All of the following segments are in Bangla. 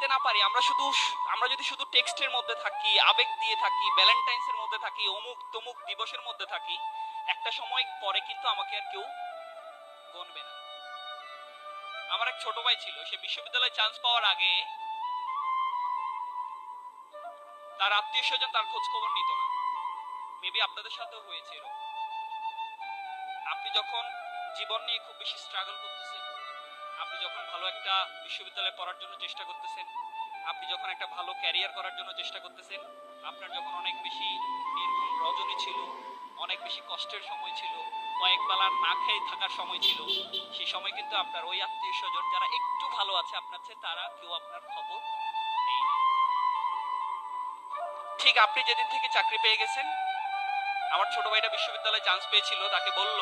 দিতে না পারি, আমরা শুধু আমরা যদি শুধু টেক্সটের মধ্যে থাকি, আবেগ দিয়ে থাকি, ভ্যালেন্টাইন্সের মধ্যে থাকি, অমুক তমুক দিবসের মধ্যে থাকি, একটা সময় পরে কিন্তু আমাকে আর কেউ গণবে না। আমার এক ছোট ভাই ছিল, সে বিশ্ববিদ্যালয়ে চান্স পাওয়ার আগে তার আত্মীয় স্বজন তার খোঁজ খবর নিত না। মেবি আপনাদের সাথেও হয়েছে এরকম। আপনি যখন জীবন নিয়ে খুব বেশি স্ট্রাগল করতেছেন আপনি যখন ভালো একটা বিশ্ববিদ্যালয়ে পড়ার জন্য চেষ্টা করতেছেন, আপনি যখন একটা ভালো ক্যারিয়ার করার জন্য চেষ্টা করতেছেন, আপনার যখন অনেক বেশি নির্ঘুম রজনী ছিল, অনেক বেশি কষ্টের সময় ছিল, কয়েক বেলা না খেয়ে থাকার সময় ছিল, সেই সময় কিন্তু আপনার ওই আত্মীয় স্বজন যারা একটু ভালো আছে আপনার চেয়ে, তারা কেউ আপনার খবর ঠিক আপনি যেদিন থেকে চাকরি পেয়ে গেছেন, আমার ছোট ভাইটা বিশ্ববিদ্যালয়ে চান্স পেয়েছিল, তাকে বলল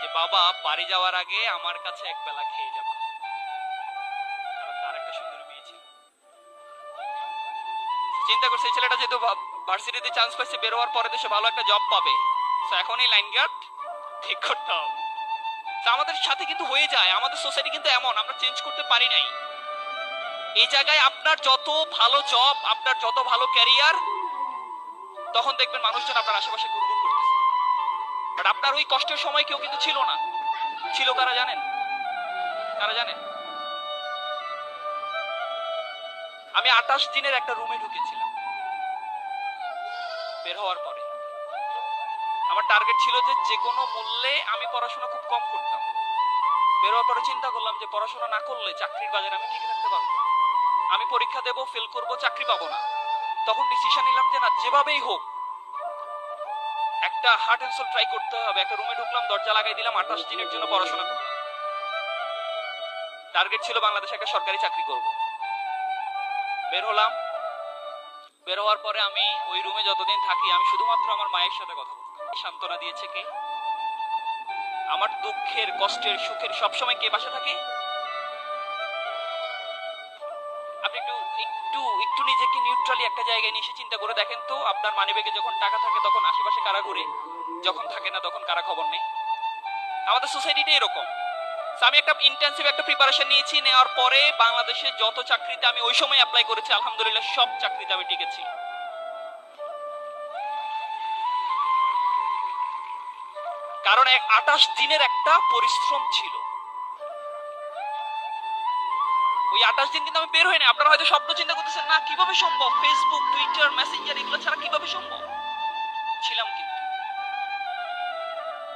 যে বাবা বাড়ি যাওয়ার আগে আমার কাছে এক বেলা খেয়ে যাবা। চিন্তা করছে ছেলেটা যেহেতু ভার্সিটিতে চান্স পাইছে, বের হওয়ার পরে সে ভালো একটা জব পাবে। তো এখনই লাইন গার্ড ঠিক করতে হবে। আমাদের সাথে কিন্তু হয়ে যায়। আমাদের সোসাইটি কিন্তু এমন, আমরা চেঞ্জ করতে পারি নাই। এই জায়গায় আপনার যত ভালো জব আপনার যত ভালো ক্যারিয়ার তখন দেখবেন মানুষজন আপনার আশেপাশে ঘুরঘুর করতেছে। বাট আপনার ওই কষ্টের সময় কেউ কিন্তু ছিল না। ছিল কারা জানেন? কারা জানেন? আমি আঠাশ দিনের একটা রুমে ঢুকেছিলাম। বের হওয়ার পরে। আমার টার্গেট ছিল যে যে কোনো মূল্যে আমি পড়াশোনা খুব কম করতাম। বের হওয়ার পরে চিন্তা করলাম যে পড়াশোনা না করলে চাকরির বাজারে আমি টিকে থাকতে পারব। আমি পরীক্ষা দেবো ফেল করব, চাকরি পাবো না। তখন ডিসিশন নিলাম যে না, যেভাবেই হোক একটা হার্ট অ্যান্ড সোল ট্রাই করতে হবে। একটা রুমে ঢুকলাম, দরজা লাগাই দিলাম, আঠাশ দিনের জন্য পড়াশোনা করলাম টার্গেট ছিল বাংলাদেশে একটা সরকারি চাকরি করব। বের হলাম। বের হওয়ার পরে আমি ওই রুমে যতদিন থাকি, আমি শুধুমাত্র আমার মায়ের সাথে কথা বলতাম। সান্ত্বনা দিয়েছে কে? আমার দুঃখের, কষ্টের, সুখের, সবসময় কে পাশে থাকে? আপনি একটু একটু একটু নিজেকে নিউট্রালি একটা জায়গায় নিয়ে চিন্তা করে দেখেন তো, আপনার মানিব্যাগে যখন টাকা থাকে তখন আশেপাশে কারা ঘুরে? যখন থাকে না তখন কারা খবর নেই আমাদের সোসাইটিটা এরকম। আমি একটা ইন্টেন্সিভ একটা প্রিপারেশন নিয়েছি, নেওয়ার পরে বাংলাদেশে যত চাকরিতে আমি ওই সময় অ্যাপ্লাই করেছি, আলহামদুলিল্লাহ সব চাকরিতে আমি টিকেছি। কারণ এক আঠাশ দিনের একটা পরিশ্রম ছিল। ওই আঠাশ দিন কিন্তু আমি বের হই না আপনারা হয়তো স্বপ্ন চিন্তা করতেছেন, না, কীভাবে সম্ভব? ফেসবুক টুইটার মেসেঞ্জার এগুলো ছাড়া কীভাবে সম্ভব? ছিলাম কিন্তু।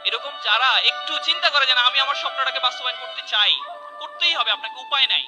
এরকম যারা একটু চিন্তা করে যে আমি আমার স্বপ্নটাকে বাস্তবায়ন করতে চাই, করতেই হবে, আপনাকে উপায় নাই।